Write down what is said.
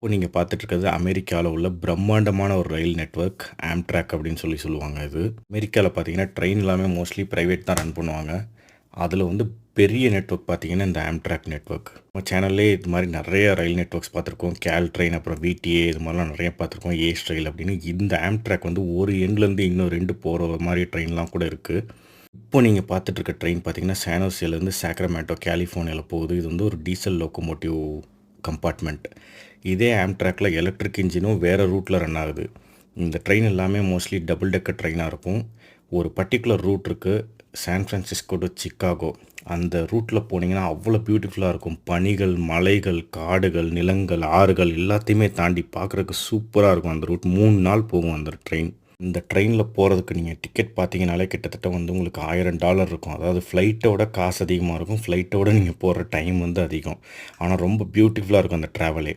இப்போ நீங்கள் பார்த்துட்ருக்கிறது அமெரிக்காவில் உள்ள பிரம்மாண்டமான ஒரு ரயில் நெட்வொர்க் ஆம்ட்ராக் அப்படின்னு சொல்லி சொல்லுவாங்க இது. அமெரிக்காவில் பார்த்தீங்கன்னா ட்ரெயின் எல்லாமே மோஸ்ட்லி ப்ரைவேட் தான் ரன் பண்ணுவாங்க. அதில் வந்து பெரிய நெட்வொர்க் பார்த்தீங்கன்னா இந்த ஆம்ட்ராக் நெட்வொர்க். நம்ம சேனல்லே இது மாதிரி நிறைய ரயில் நெட்ஒர்க்ஸ் பார்த்துருக்கோம். கேல் ட்ரெயின் அப்புறம் விடிஏ இது மாதிரிலாம் நிறைய பார்த்துருக்கோம். ஏஸ் ரயில் அப்படின்னு. இந்த ஆம்ட்ராக் வந்து ஒரு எண்ட்லேருந்து இன்னும் ரெண்டு போகிற மாதிரி ட்ரெயின்லாம் கூட இருக்குது இப்போ நீங்கள் பார்த்துட்டு இருக்க ட்ரெயின் பார்த்தீங்கன்னா சானோசியிலேருந்து சாக்ரமேட்டோ கலிஃபோர்னியாவில் போகுது. இது வந்து ஒரு டீசல் லோக்கோமோட்டிவ் கம்பார்ட்மெண்ட் இதே ஆம்ட்ராக்கில் எலக்ட்ரிக் இன்ஜினும் வேறு ரூட்டில் ரன் ஆகுது. இந்த ட்ரெயின் எல்லாமே மோஸ்ட்லி டபுள் டெக்கர் ட்ரெயினாக இருக்கும். ஒரு பர்டிகுலர் ரூட் இருக்குது சான் ஃப்ரான்சிஸ்கோ டு சிக்காகோ அந்த ரூட்டில் போனீங்கன்னா அவ்வளோ பியூட்டிஃபுல்லாக இருக்கும். பனிகள் மலைகள் காடுகள் நிலங்கள் ஆறுகள் எல்லாத்தையுமே தாண்டி பார்க்குறக்கு சூப்பராக இருக்கும் அந்த ரூட் மூணு நாள் போகும் அந்த ட்ரெயின் இந்த ட்ரெயினில் போகிறதுக்கு நீங்கள் டிக்கெட் பார்த்தீங்கனாலே கிட்டத்தட்ட வந்து உங்களுக்கு ஆயிரம் டாலர் இருக்கும். அதாவது ஃப்ளைட்டோட காசு அதிகமாக இருக்கும். ஃப்ளைட்டோட நீங்கள் போகிற டைம் வந்து அதிகம். ஆனால் ரொம்ப பியூட்டிஃபுல்லாக இருக்கும் அந்த ட்ராவலே